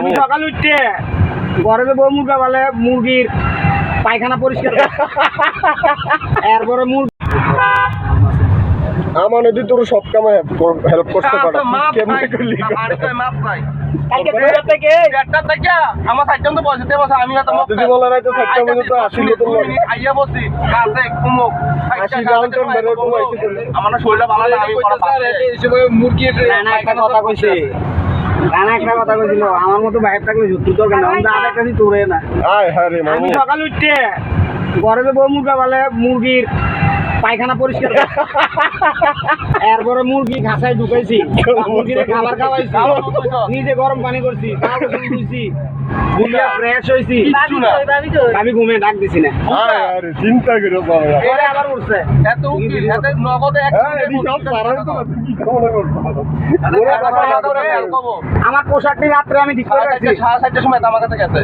আমি সকাল উঠতে ঘরে যে বউ মুরগা বলে মুরগির পায়খানা পরিষ্কার এরপরে মুরগি আমার নদী তোর সব কামে হেল্প করতে পারে। কেমনে করলি? কালকে দুপুর থেকে আমার সাইকেল তো বসে বসে আমি হয়তো মুখ যদি বলা নাই সাতটা মধ্যে তো আসিল তো আইয়া বসি কাছে কুমুক আশি গ্রাম বেরো তুমি আমার শরীরটা ভালো না আমি পড়া মুরগির রানা একটা কথা কইছে। রানা একটা কথা কইছিল আমার মতো বাইরে থাকলে যুদ্ধ দরকার না। আমরা আর একটা তোরে না। আয় রে মামু। আমি সকাল উঠতে ঘরে বউ মুরগা বলে মুরগির পায়খানা পরিষ্কার করে। এরপরে মুরগি ঘাসায় ঢুকাইছি মুরগির খাবার খাওয়াইছি নিজে গরম পানি করছি ফ্রেশ হয়েছি আমি ঘুমে ডাক দিছি না চিন্তা করো আবার উঠছে এত উকিল এত নগদে হ্যাঁ মনে আমার পোশাকটি রাত্রে আমি ঠিক করে রাখছি সাড়ে চারটার সময় আমার কাছে গেছে